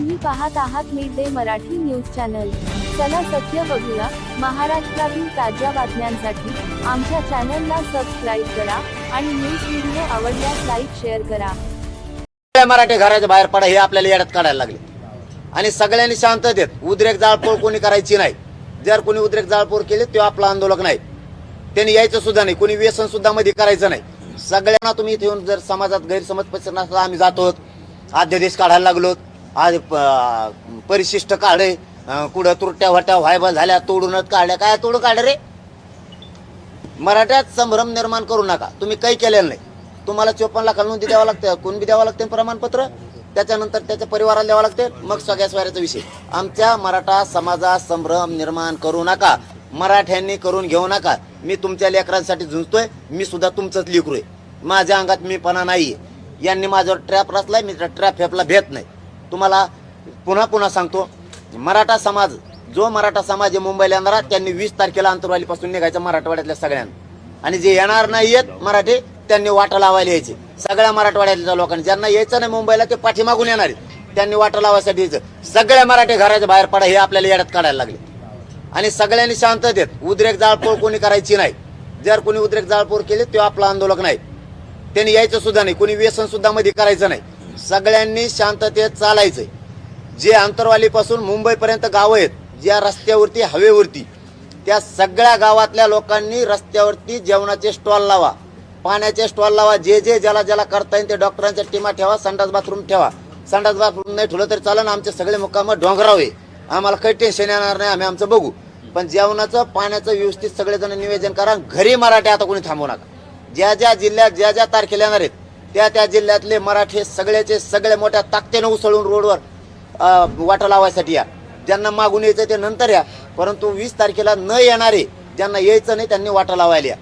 तुम्ही पाहत आहात mid day Marathi news channel. चला सत्य बघूया. महाराष्ट्रातील ताज्या बातम्यांसाठी आमच्या चॅनलला सबस्क्राईब करा आणि न्यूज व्हिडिओ आवडल्यास लाईक शेअर करा. सगळ्या मराठी घराच्या बाहेर पडा हे आपल्याला येड्यात काढायला लागले. आणि सगळ्यांनी शांत देत उद्रेक जाळपोळ कोणी करायची नाही. जर कोणी उद्रेक जाळपोळ केली तो आपला आंदोलक नाही. त्यांनी यायचं सुद्धा नाही कोणी व्यसन सुद्धा मध्ये करायचं नाही. सगळ्यांना तुम्ही इथे येऊन जर समाजात गैरसमज पसरणार आम्ही जातो अध्यादेश काढायला लागलो आज प- परिशिष्ट काढे अं, कुठं तुरट्या वाट्या व्हायबा झाल्या तोडूनच काढल्या. काय तोडून काढ रे? मराठ्यात संभ्रम निर्माण करू नका. तुम्ही काही केलेलं नाही. तुम्हाला चोपन्न लाखाला नोंदी द्यावं लागतं कोण बी द्यावं लागते प्रमाणपत्र. त्याच्यानंतर त्याच्या परिवाराला द्यावं लागते. मग सगळ्या स्वाऱ्याचा विषय. आमच्या मराठा समाजात संभ्रम निर्माण करू नका. मराठ्यांनी करून घेऊ नका. मी तुमच्या लेकरांसाठी झुंजतोय. मी सुद्धा तुमचंच लेकरू आहे. माझ्या अंगात मी पणा नाहीये. यांनी माझ्यावर ट्रॅप रचलाय. मी त्या ट्रॅप फेपला भेट नाही. तुम्हाला पुन्हा पुन्हा सांगतो मराठा समाज जो मराठा समाज आहे मुंबईला येणारा त्यांनी वीस तारखेला अंतरवालीपासून निघायचं मराठवाड्यातल्या सगळ्यांना. आणि जे येणार नाही येत मराठी त्यांनी वाटा लावायला यायचे. सगळ्या मराठवाड्यातल्या लोकांनी ज्यांना यायचं नाही मुंबईला ते पाठीमागून येणार आहेत. त्यांनी वाटा लावायसाठी यायचं. सगळ्या मराठी घराच्या बाहेर पडा हे आपल्याला येड्यात काढायला लागले. आणि सगळ्यांनी शांततेत उद्रेक जाळपोळ कोणी करायची नाही. जर कोणी उद्रेक जाळपोळ केली तो आपला आंदोलक नाही. त्यांनी यायचं सुद्धा नाही. कोणी व्यसन सुद्धा मध्ये करायचं नाही. सगळ्यांनी शांततेत चालायचंय. जे आंतरवालीपासून मुंबईपर्यंत गावं आहेत ज्या रस्त्यावरती हवेवरती त्या सगळ्या गावातल्या लोकांनी रस्त्यावरती जेवणाचे स्टॉल लावा. पाण्याचे स्टॉल लावा. जे जे ज्याला ज्याला करता येईल ते डॉक्टरांच्या टीमा ठेवा संडास बाथरूम ठेवा. संडास बाथरूम नाही ठेवलं तरी चालेल आमचे सगळे मुक्काम डोंगरावे आम्हाला काही टेन्शन येणार नाही आम्ही आमचं बघू. पण जेवणाचं पाण्याचं व्यवस्थित सगळेजण नियोजन करा. घरी मराठी आता कोणी थांबवू नका. ज्या ज्या जिल्ह्यात ज्या ज्या तारखेला येणार आहेत त्या त्या जिल्ह्यातले मराठे सगळ्याचे सगळे मोठ्या ताकदीनं उसळून रोडवर वाटा लावायसाठी या. ज्यांना मागून यायचं ते नंतर या. परंतु वीस तारखेला न येणारे ज्यांना यायचं नाही त्यांनी वाटा लावायला या.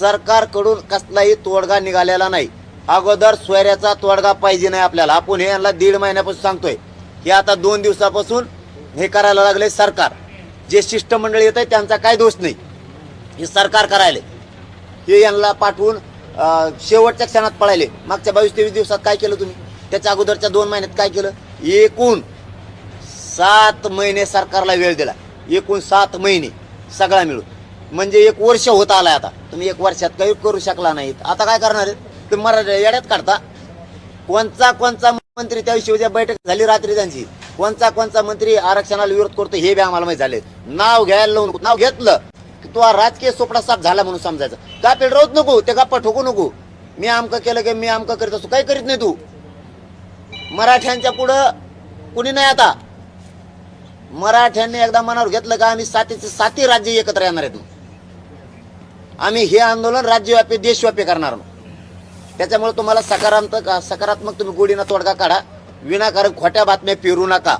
सरकारकडून कसलाही तोडगा निघालेला नाही. अगोदर सोयऱ्याचा तोडगा पाहिजे नाही आपल्याला. आपण हे यांना दीड महिन्यापासून सांगतोय. हे आता दोन दिवसापासून हे करायला लागले सरकार. जे शिष्टमंडळ येत आहे त्यांचा काय दोष नाही. हे सरकार करायले. हे यांना पाठवून शेवटच्या क्षणात पळायले मागच्या बावीस तेवीस दिवसात काय केलं तुम्ही? त्याच्या अगोदरच्या दोन महिन्यात काय केलं? एकूण सात महिने सरकारला वेळ दिला. एकूण सात महिने सगळा मिळून. म्हणजे एक वर्ष होत आलाय आता. तुम्ही एक वर्षात काही करू शकला नाहीत. आता काय करणार आहे तुम्ही मराठी येड्यात काढता. कोणचा कोणचा मंत्री त्याविषयी उद्या बैठक झाली रात्री त्यांची? कोणचा कोणचा मंत्री आरक्षणाला विरोध करतो हे बी आम्हाला माहिती झाले नाव घ्यायला लावून नाव घेतलं. तो राजकीय सोपडा साफ झाला म्हणून समजायचं. का पेड नको ते गप्पा ठोकू नको. मी आमकं केलं की मी आमकं करीत असतो काही करीत नाही तू. मराठ्यांच्या पुढं कुणी नाही आता. मराठ्यांनी एकदा मनावर घेतलं का आम्ही सातीचे साती राज्य एकत्र येणार आहेत. आम्ही हे आंदोलन राज्यव्यापी देशव्यापी करणार आहोत. त्याच्यामुळे तुम्हाला सकारात्मक सकारात्मक तुम्ही गोडीना तोडगा काढा. विनाकारण खोट्या बातम्या पेरू नका.